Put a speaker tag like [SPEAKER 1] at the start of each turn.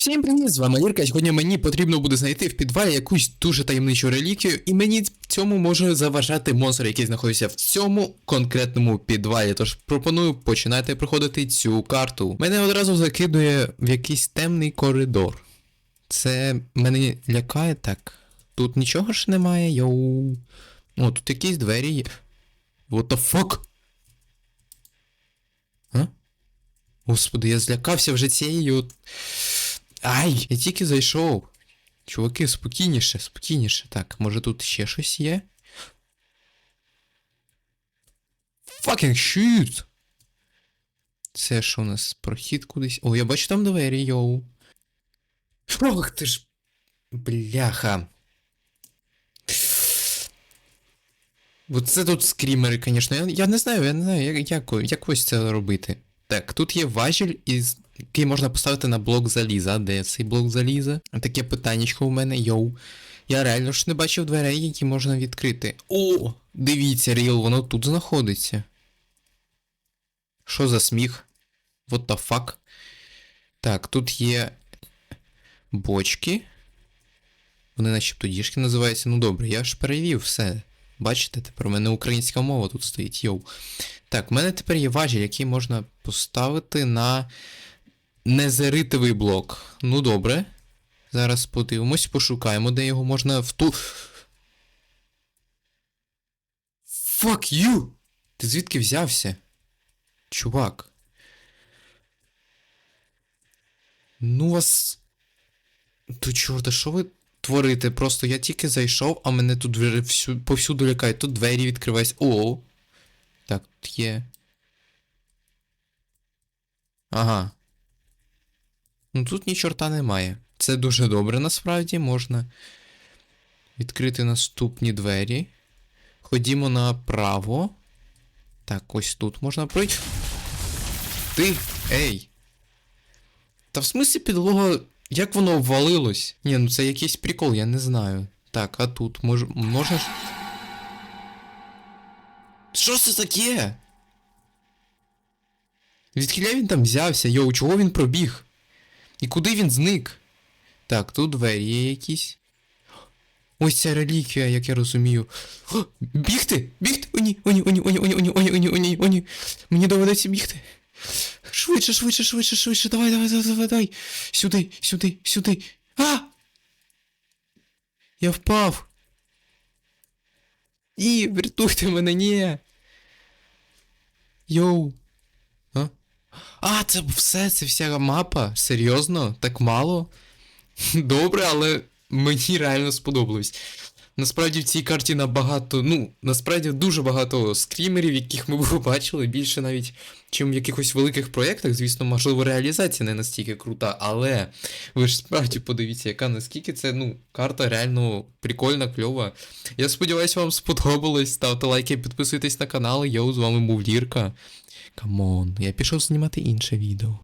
[SPEAKER 1] Всім привіт, з вами Лірка. Сьогодні мені потрібно буде знайти в підвалі якусь дуже таємничу реліквію, і мені в цьому може заважати монстр, який знаходиться в цьому конкретному підвалі. Тож пропоную починати проходити цю карту. Мене одразу закидує в якийсь темний коридор. Це мене лякає так. Тут нічого ж немає, йоу. О, тут якісь двері є. What the fuck? А? Господи, я злякався вже цією. Ай, я тільки зайшов. Чуваки, спокійніше, спокійніше. Так, може тут ще щось є? Fucking shoot! Це що у нас? Прохід кудись. О, я бачу там двері, йоу. Ох ти ж. Бляха. Оце тут скрімери, звісно. Я, я не знаю, я не знаю, як, як, як ось це робити. Так, тут є важіль, із, який можна поставити на блок заліза. Де цей блок заліза? Таке питаннячко у мене, йоу. Я реально ж не бачив дверей, які можна відкрити. О! Дивіться, Ріл, воно тут знаходиться. Що за сміх? What the fuck? Так, тут є бочки. Вони начебто діжки називаються. Ну добре, я ж перевів все. Бачите, тепер у мене українська мова тут стоїть, йоу. Так, в мене тепер є важіль, який можна поставити на незеритовий блок. Ну добре. Зараз подивимось, пошукаємо, де його можна вту. Fuck you! Ти звідки взявся? Чувак. Ну вас. То чорта, що ви творите? Просто я тільки зайшов, а мене тут всю... повсюду лякають. Тут двері відкриваються. О! Тут є. Ага. Ну тут ні чорта немає. Це дуже добре насправді можна відкрити наступні двері. Ходімо направо. Так, ось тут можна пройти. Ти! Ей! Та в смислі підлога. Як воно обвалилось? Ні, ну це якийсь прикол, я не знаю. Так, а тут мож... можна ж. Що це таке? Відкіля він там взявся, йоу, чого він пробіг? І куди він зник? Так, тут двері є якісь. Ось ця реліквія, як я розумію. О, бігти! Бігти! О ні, о ні, о ні, о ні, о ні, о ні, о ні, о ні, о ні, о ні. Мені доведеться бігти. Швидше, швидше, швидше, швидше, давай, давай, давай, давай, давай. Сюди, сюди, сюди. А! Я впав. Ні, врятуйте мене, ні. Йоу. А? А, це все, це вся мапа? Серйозно? Так мало? Добре, але мені реально сподобалось. Насправді в цій карті набагато, ну, насправді дуже багато скрімерів, яких ми побачили, більше навіть, чим в якихось великих проєктах. Звісно, можливо, реалізація не настільки крута, але ви ж справді подивіться, яка наскільки це, ну, карта реально прикольна, кльова. Я сподіваюся, вам сподобалось. Ставте лайки, підписуйтесь на канал. Йоу, з вами був Лірка. Камон, я пішов знімати інше відео.